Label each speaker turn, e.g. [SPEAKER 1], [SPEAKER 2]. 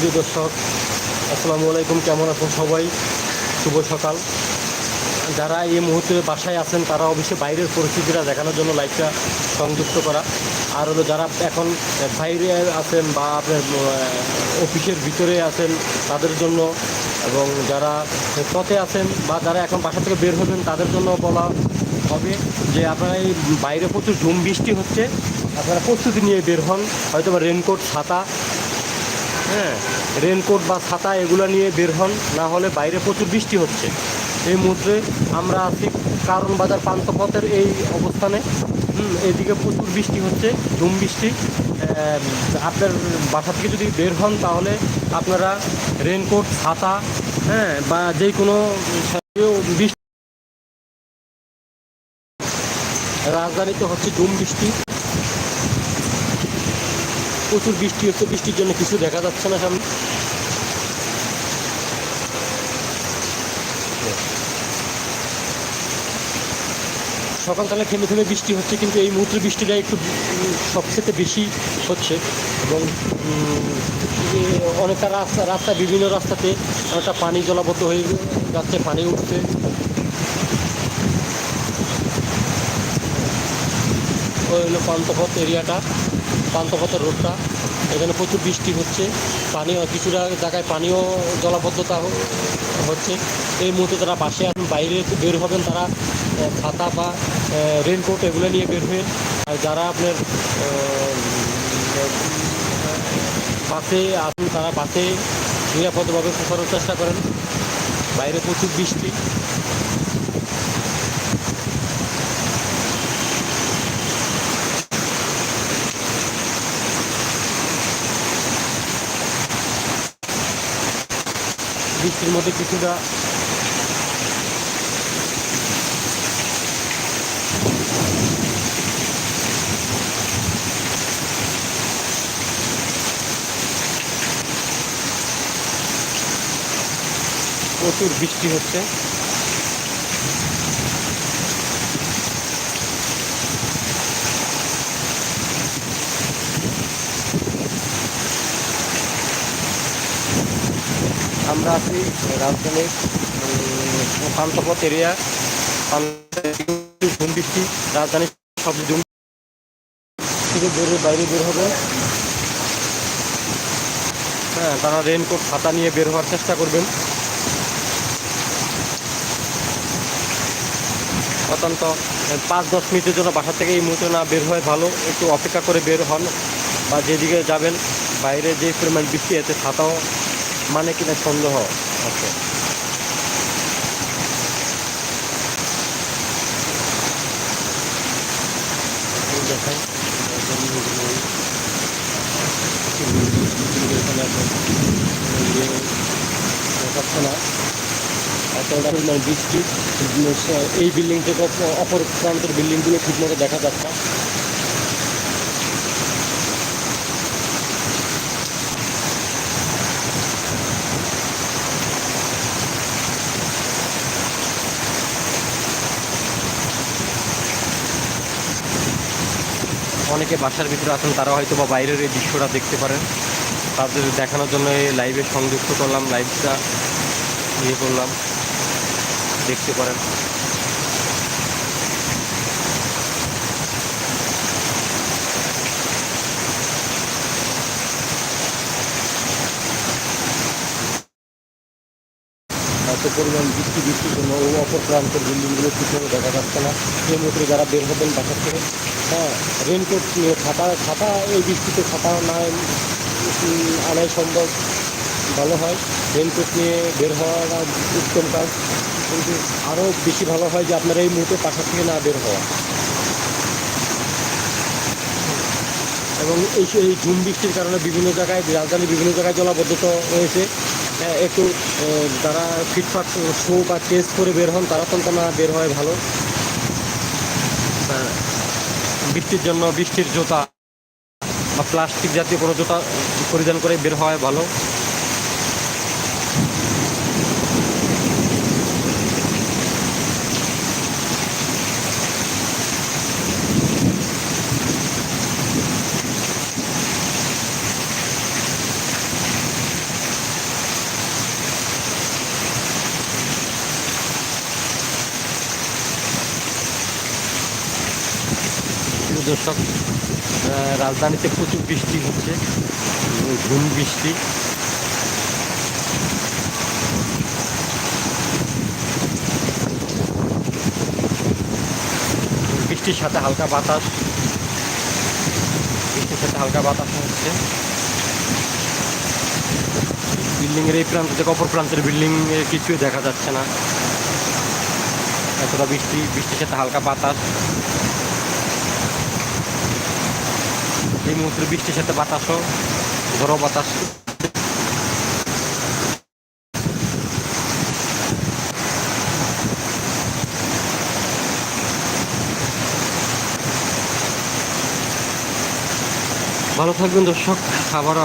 [SPEAKER 1] প্রিয় দর্শক, আসসালামু আলাইকুম, কেমন আছেন সবাই? শুভ সকাল। যারা এই মুহূর্তে বাসায় আছেন, তারা অবশ্যই বাইরের পরিস্থিতিটা দেখানোর জন্য লাইভটা সংযুক্ত করা। আর হলো যারা এখন বাইরে আছেন বা আপনার অফিসের ভিতরে আছেন, তাদের জন্য এবং যারা পথে আছেন বা যারা এখন বাসা থেকে বের হবেন, তাদের জন্য বলা হবে যে আপনারা এই বাইরে প্রচুর ঝুম বৃষ্টি হচ্ছে। আপনারা প্রস্তুতি নিয়ে বের হন হয়তো বা রেনকোট ছাতা হ্যাঁ রেনকোট বা ছাতা এগুলো নিয়ে বের হন, না হলে বাইরে প্রচুর বৃষ্টি হচ্ছে। এই মুহূর্তে আমরা আছি কারণ বাজার পান্তপথের এই অবস্থানে। এদিকে প্রচুর বৃষ্টি হচ্ছে, ধুম বৃষ্টি। আপনার বাসা থেকে যদি বের হন, তাহলে আপনারা রেনকোট ছাতা হ্যাঁ বা যে কোনো বৃষ্টি রাজধানীতে হচ্ছে ধুম বৃষ্টি। প্রচুর বৃষ্টি হচ্ছে, বৃষ্টির জন্য কিছু দেখা যাচ্ছে না সামনে। সকাল তাহলে থেমে থেমে বৃষ্টি হচ্ছে, কিন্তু এই মুহূর্তে বৃষ্টিটা একটু সবচেয়ে বেশি হচ্ছে এবং অনেকটা রাস্তা রাস্তা, বিভিন্ন রাস্তাতে অনেকটা পানি জলাবদ্ধ হয়ে যাচ্ছে, পানি উঠছে। ওই হলো পান্তপথ এরিয়াটা। পান্তপথের রোডটা। এখানে প্রচুর বৃষ্টি হচ্ছে। পানি কিছুটা জায়গায় পানীয় জলাবদ্ধতা হচ্ছে। এই মুহূর্তে যারা বাসে বাইরে বের হবেন তারা ছাতা বা রেনকোট এগুলো নিয়ে বের আর যারা আপনার বাসে আসুন তারা বাসে নিরাপদভাবে পৌঁছানোর চেষ্টা করেন। বাইরে প্রচুর বৃষ্টি। বৃষ্টির মধ্যে কিছুটা প্রচুর বৃষ্টি হচ্ছে। আমরা আছি রাজধানীর উম, পান্তপথ এরিয়া ঝুম বৃষ্টি রাজধানীর সব ঝুম থেকে বের বাইরে বের হবে। হ্যাঁ তারা রেনকোট ছাতা নিয়ে বের হওয়ার চেষ্টা করবেন। অত্যন্ত পাঁচ দশ মিনিটের জন্য বাসা থেকে এই মুহূর্তে না বের হয় ভালো একটু অপেক্ষা করে বের হন বা যেদিকে যাবেন বাইরে যে পরিমাণ বৃষ্টি আছে ছাতাও মানে কিনা সন্দেহ? আছে বৃষ্টি এই বিল্ডিং থেকে অপ- অপর প্রান্তের বিল্ডিংগুলো ঠিকমতো দেখা যাচ্ছে অনেকে বাসার ভিতরে আছেন তারা হয়তো বা বাইরের এই দৃশ্যটা দেখতে পারেন। তাদের দেখানোর জন্য এই লাইভে সংযুক্ত করলাম লাইভটা ইয়ে করলাম, দেখতে পারেন। এত পরিমাণ বৃষ্টি বৃষ্টির জন্য ও অপর প্রান্তের বিল্ডিংগুলো ঠিকমতো দেখা যাচ্ছে না। এই মুহূর্তে যারা বের হবেন বাসার থেকে হ্যাঁ রেনকোট নিয়ে ছাতা ছাতা এই বৃষ্টিতে ছাতা না আনাই সম্ভব। ভালো হয় রেনকোট নিয়ে বের হওয়াটা উত্তম কাজ। কিন্তু আরও বেশি ভালো হয় যে আপনারা এই মুহূর্তে বাসা থেকে না বের হওয়া। এবং এই ঝুম বৃষ্টির কারণে বিভিন্ন জায়গায় রাজধানীর বিভিন্ন জায়গায় জলাবদ্ধতা রয়েছে হ্যাঁ, একটু আহ, যারা ফিটফাট শো বা টেস্ট করে বের হন তারা তো না বের হয় ভালো। হ্যাঁ, বৃষ্টির জন্য বৃষ্টির জোতা বা প্লাস্টিক জাতীয় কোনো জোতা পরিধান করে বের হয় ভালো। দর্শক রাজধানীতে প্রচুর বৃষ্টি হচ্ছে ঝুম বৃষ্টি। বৃষ্টির সাথে হালকা বাতাস, বৃষ্টির সাথে হালকা বাতাস হচ্ছে। বিল্ডিং এর এই প্রান্ত থেকে অপর প্রান্তের বিল্ডিং কিছুই দেখা যাচ্ছে না। এতটা বৃষ্টি, বৃষ্টির সাথে হালকা বাতাস। এই মুহূর্তে বৃষ্টির সাথে বাতাসও ঝড়ো বাতাস। ভালো থাকবেন দর্শক আবারও